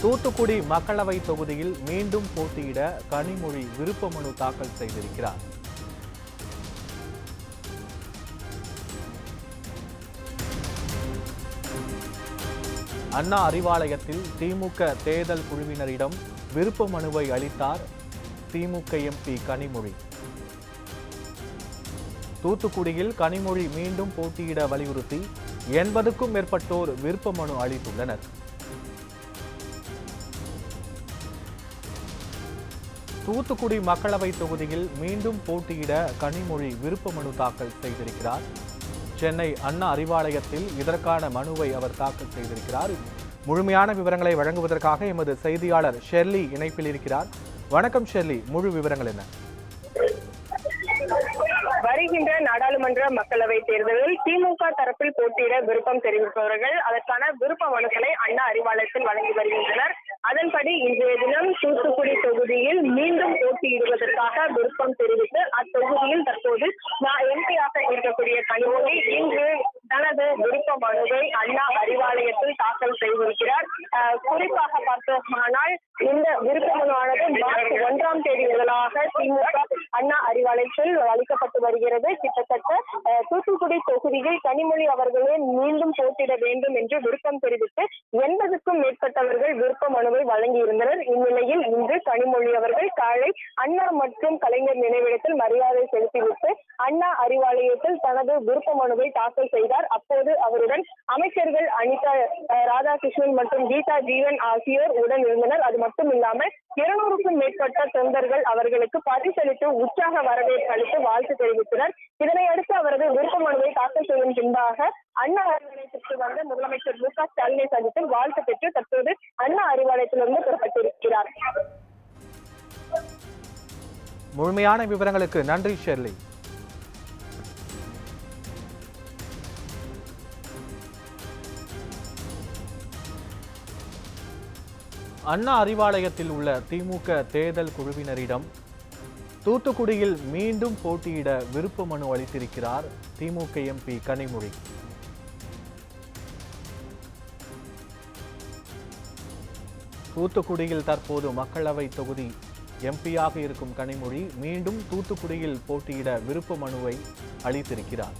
தூத்துக்குடி மக்களவை தொகுதியில் மீண்டும் போட்டியிட கனிமொழி விருப்ப மனு தாக்கல் செய்திருக்கிறார். அண்ணா அறிவாலயத்தில் திமுக தேர்தல் குழுவினரிடம் விருப்ப மனுவை அளித்தார் திமுக எம்பி கனிமொழி. தூத்துக்குடியில் கனிமொழி மீண்டும் போட்டியிட வலியுறுத்தி எண்பதுக்கும் மேற்பட்டோர் விருப்ப மனு அளித்துள்ளனர். தூத்துக்குடி மக்களவை தொகுதியில் மீண்டும் போட்டியிட கனிமொழி விருப்ப மனு தாக்கல் செய்திருக்கிறார். சென்னை அண்ணா அறிவாலயத்தில் இதற்கான மனுவை அவர் தாக்கல் செய்திருக்கிறார். முழுமையான விவரங்களை வழங்குவதற்காக எமது செய்தியாளர் ஷெர்லி இணைப்பில் இருக்கிறார். வணக்கம் ஷெர்லி முழு விவரங்கள் என்ன? வருகின்ற நாடாளுமன்ற மக்களவை தேர்தலில் திமுக தரப்பில் போட்டியிட விருப்பம் தெரிவிப்பவர்கள் அதற்கான விருப்ப மனுக்களை அண்ணா அறிவாலயத்தில் வழங்கி வருகின்றனர். அதன்படி இன்றைய தினம் தூத்துக்குடி தொகுதியில் மீண்டும் போட்டியிடுவதற்காக விருப்பம் தெரிவித்து அத்தொகுதியில் தற்போது எம்பியாக இருக்கக்கூடிய கனிமொழி இன்று தனது விருப்ப மனுவை அண்ணா அறிவாலயத்தில் தாக்கல் செய்திருக்கிறார். குறிப்பாக பார்த்தோமானால் இந்த விருப்ப மனுவானது மார்ச் ஒன்றாம் தேதி முதலாக திமுக அண்ணா அறிவாலயத்தில் அளிக்கப்பட்டு வருகிறது. கிட்டத்தட்ட தூத்துக்குடி தொகுதியில் கனிமொழி அவர்களே மீண்டும் போட்டியிட வேண்டும் என்று விருப்பம் தெரிவித்து எண்பதுக்கும் மேற்பட்டவர்கள் விருப்ப மனுவை வழங்கியிருந்தனர். இந்நிலையில் இன்று கனிமொழி அவர்கள் காலை அண்ணா மற்றும் கலைஞர் நினைவிடத்தில் மரியாதை செலுத்திவிட்டு அண்ணா அறிவாலயத்தில் தனது விருப்ப மனுவை தாக்கல் செய்தார். அப்போது அவருடன் அமைச்சர்கள் அனிதா ராதாகிருஷ்ணன் மற்றும் கீதா ஜீவன் ஆகியோர் உடன் இருந்தனர். அது மட்டும் இல்லாமல் இருநூறுக்கும் மேற்பட்ட தொண்டர்கள் அவர்களுக்கு பரிசளித்து உற்சாக வரவேற்பு அளித்து வாழ்த்து தெரிவித்தனர். இதனை அடுத்து அவரது விருப்ப மனுவை தாக்கல் செய்யும் பின்பாக அண்ணா அறிவாலயத்திற்கு வந்த முதலமைச்சர் மு க ஸ்டாலினை சந்தித்து வாழ்த்து பெற்று தற்போது அண்ணா அறிவாலயத்திலிருந்து புறப்பட்டிருக்கிறார். முழுமையான விவரங்களுக்கு நன்றி ஷெர்லி. அண்ணா அறிவாலயத்தில் உள்ள திமுக தேர்தல் குழுவினரிடம் தூத்துக்குடியில் மீண்டும் போட்டியிட விருப்ப மனு அளித்திருக்கிறார் திமுக எம்பி கனிமொழி. தூத்துக்குடியில் தற்போது மக்களவை தொகுதி எம்பியாக இருக்கும் கனிமொழி மீண்டும் தூத்துக்குடியில் போட்டியிட விருப்ப மனுவை அளித்திருக்கிறார்.